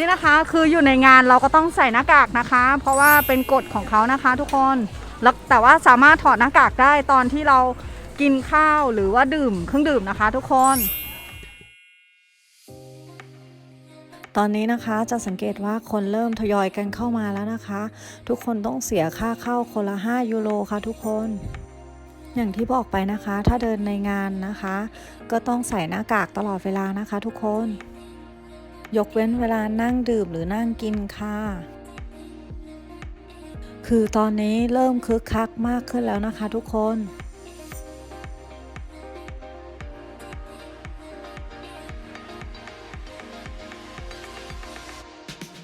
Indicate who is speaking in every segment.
Speaker 1: นี่นะคะคืออยู่ในงานเราก็ต้องใส่หน้ากากนะคะ เพราะว่าเป็นกฎของเขานะคะทุกคนแล้วแต่ว่าสามารถถอดหน้ากากได้ตอนที่เรากินข้าวหรือว่าดื่มเครื่องดื่มนะคะ ทุกคน
Speaker 2: ตอนนี้นะคะจะสังเกตว่าคนเริ่มทยอยกันเข้ามาแล้วนะคะ ทุกคนต้องเสียค่าเข้าคนละ 5 ยูโรค่ะทุกคน อย่างที่บอกไปนะคะ ถ้าเดินในงานนะคะ ก็ต้องใส่หน้ากากตลอดเวลานะคะ ทุกคน ยกเว้นเวลานั่งดื่มหรือนั่งกินค่ะ คือตอนนี้เริ่มคึกคักมากขึ้นแล้วนะคะทุกคน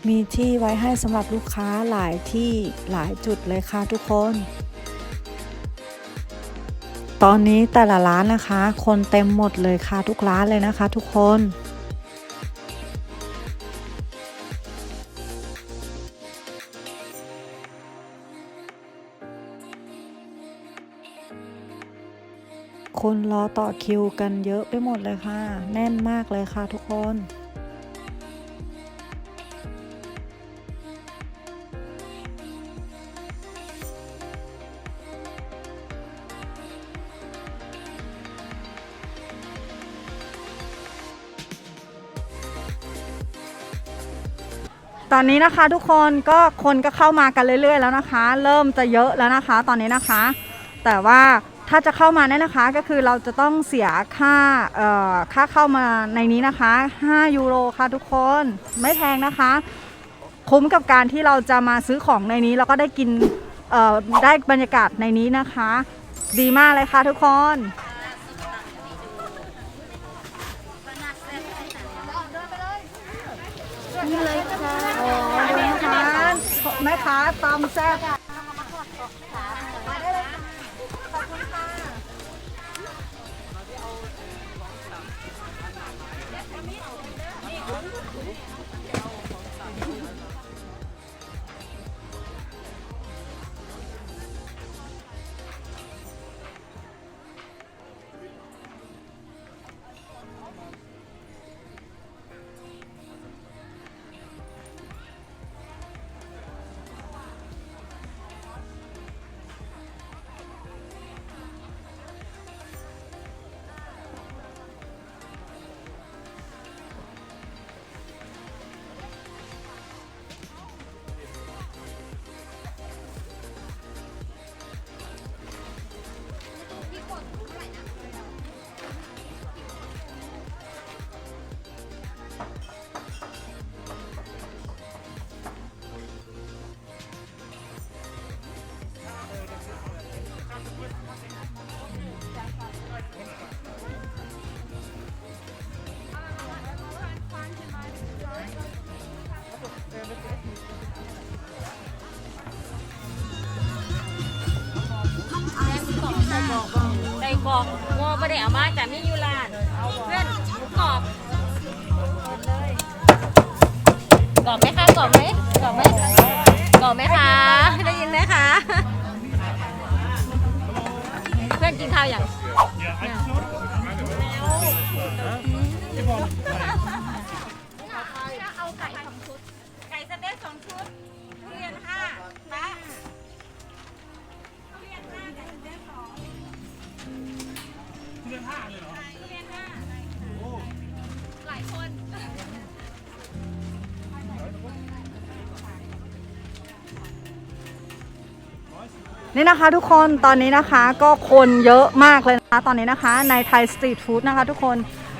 Speaker 2: มีที่ไว้ให้สำหรับลูกค้าหลายที่หลายจุดเลยค่ะทุกคน ตอนนี้แต่ละร้านนะคะ คนเต็มหมดเลยค่ะทุกร้านเลยนะคะทุกคน คนรอต่อคิวกันเยอะไปหมดเลยค่ะ แน่นมากเลยค่ะทุกคน
Speaker 1: ตอนนี้นะคะทุกคนก็คนก็เข้ามากันเรื่อย ๆ แล้วนะคะ เริ่มจะเยอะแล้วนะคะ ตอนนี้นะคะ แต่ว่า ถ้าจะเข้ามาเนี่ยนะคะก็คือเราจะต้องเสียค่าเอ่อค่าเข้ามาในนี้นะคะ 5 ยูโรค่ะทุกคนไม่แพงนะคะ คุ้มกับการที่เราจะมาซื้อของในนี้แล้วก็ได้กินเอ่อได้บรรยากาศในนี้นะคะ ดีมากเลยค่ะทุกคนนี่เลยค่ะโอ้ยนะคะแม่ค้าตำแซ่บ
Speaker 3: ใส่กรอกงอไม่ได้เอามาจากมิยูรานเพื่อนหมูกรอบกรอบไหมคะกรอบไหมกรอบไหมกรอบไหมคะได้ยินไหมคะเพื่อนกินข้าวอย่าง นี่นะ
Speaker 1: คะทุกคนตอนนี้นะคะก็คนเยอะมากเลยนะคะตอนนี้นะคะในไทยสตรีทฟู้ดนะคะทุกคน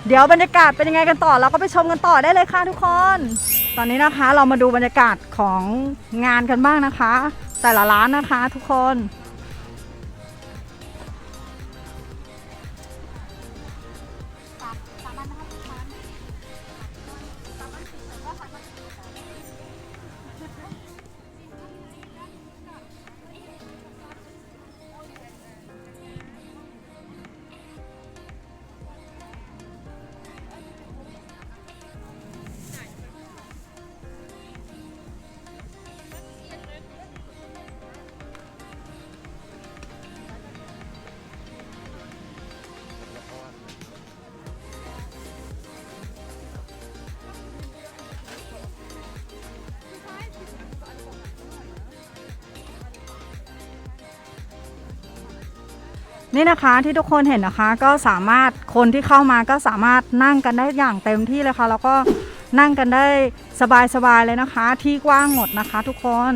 Speaker 1: เดี๋ยวบรรยากาศเป็นยังไงกันต่อเราก็ไปชมกันต่อได้เลยค่ะทุกคน ตอนนี้นะคะเรามาดูบรรยากาศของงานกันบ้างนะคะ แต่ละร้านนะคะทุกคน Thank you. นี่นะคะที่ทุกคนเห็นนะคะก็สามารถคนที่เข้ามาก็สามารถนั่งกันได้อย่างเต็มที่เลยค่ะ แล้วก็นั่งกันได้สบายๆเลยนะคะ ที่กว้างหมดนะคะ ทุกคน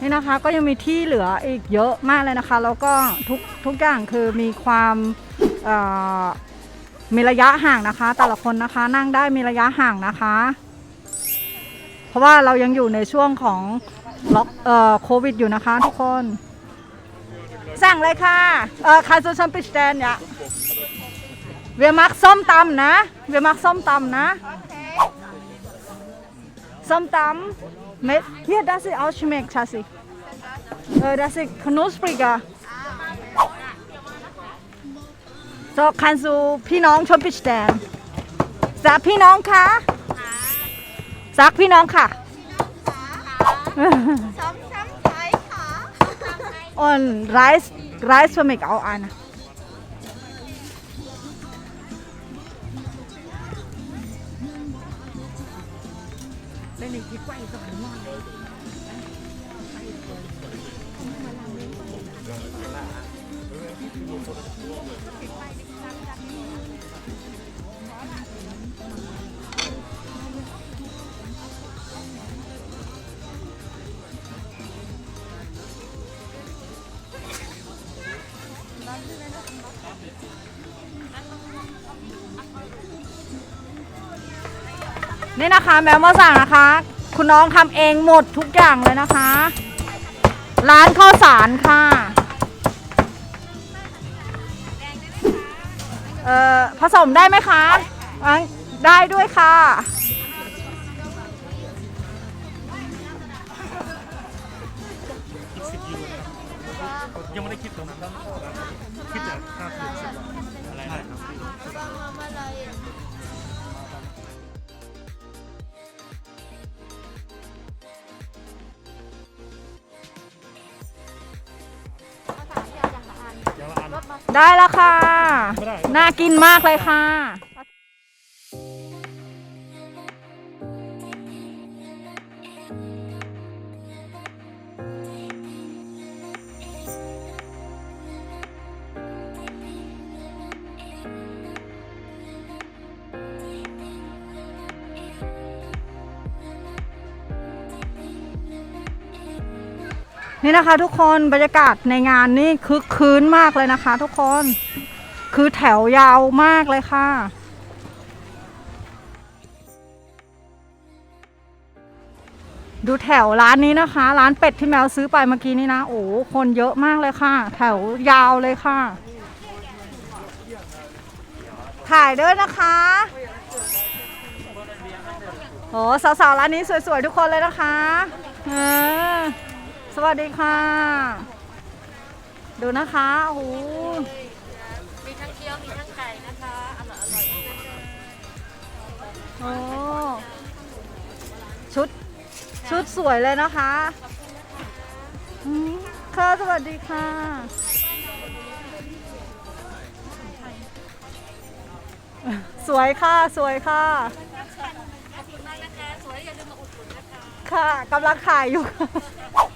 Speaker 1: นี่นะคะก็ยังมีที่เหลืออีกเยอะมากเลยนะคะ แล้วก็ทุกทุกอย่างคือมีความเอ่อมีระยะห่างนะคะ แต่ละคนนะคะนั่งได้มีระยะห่างนะคะ เพราะว่าเรายังอยู่ในช่วงของล็อกเอ่อโควิดอยู่นะคะทุกคน สั่งเลยค่ะเอ่อคาซูชัมปิชแตนเนี่ยเวียมักส้มตำนะ เวียมักส้มตำนะส้มตำเม็ด hier das ist auch schmeckt Chassi äh, das ist knuspriger so kannst du พี่น้องชมปิชแตนสักพี่น้องค่ะสักพี่น้องค่ะ on rice rice for me our oh, Anna. Thank you. นี่นะคะแมวมาสั่งนะคะ คุณน้องทำเองหมดทุกอย่างเลยนะคะ ร้านข้าวสารค่ะ เอ่อผสมได้ไหมคะได้ด้วยค่ะ
Speaker 4: ยังไม่ได้คิดตรงนั้นคิดแต่ค่าคืนสิบอะ ได้
Speaker 1: แล้วค่ะ น่ากินมากเลยค่ะ นี่นะคะ ทุกคนบรรยากาศในงานนี่คึกคืนมากเลยนะคะ ทุกคน คือแถวยาวมากเลยค่ะดูแถวร้านนี้นะคะ ร้านเป็ดที่แมวซื้อไปเมื่อกี้นี่นะ โอ้โหคนเยอะมากเลยค่ะ แถวยาวเลยค่ะ ถ่ายด้วยนะคะโอ้สาวๆร้านนี้สวยๆทุกคนเลยนะคะเออ สวัสดีค่ะ ดูนะคะโอ้โห
Speaker 3: มีทั้งเกี๊ยวมีทั้งไก่นะคะอร่อยอร่อย
Speaker 1: โอ้ชุด ชุดสวยเลยนะคะอืมค่ะสวัสดีค่ะสวยค่ะสวยค่ะค่ะกำลังถ่ายอยู่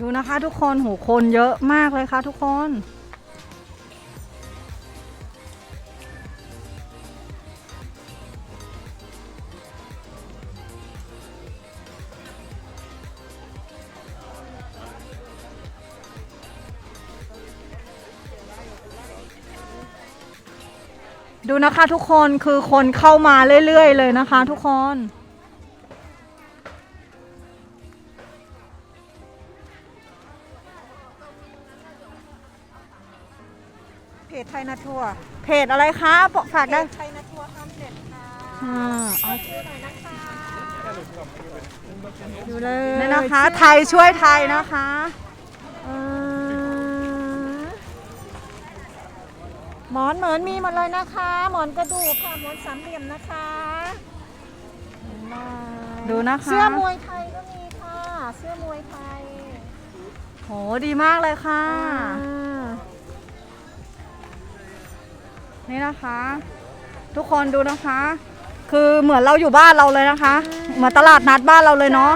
Speaker 1: ดูนะคะทุกคนโหคนเยอะมากเลยค่ะทุกคน ดูนะคะทุกคนคือคนเข้ามาเรื่อยๆเลยนะคะทุกคน นาทัวร์เพจอะไรคะบอกฝากได้ไทยนาทัวร์ทำเด็ดค่ะเอาดูเลยนี่นะคะ ไทยช่วยไทยนะคะเออ
Speaker 3: หมอนเหมือนมีหมดเลยนะคะ หมอนกระดูกค่ะหมอนสามเหลี่ยมนะคะเห็นไหม
Speaker 1: ดูนะคะ
Speaker 3: เสื้อมวยไทยก็มีค่ะ เสื้อมวยไทย
Speaker 1: โหดีมากเลยค่ะ นี่นะคะ ทุกคนดูนะคะ คือเหมือนเราอยู่บ้านเราเลยนะคะ เหมือนตลาดนัดบ้านเราเลยเนาะ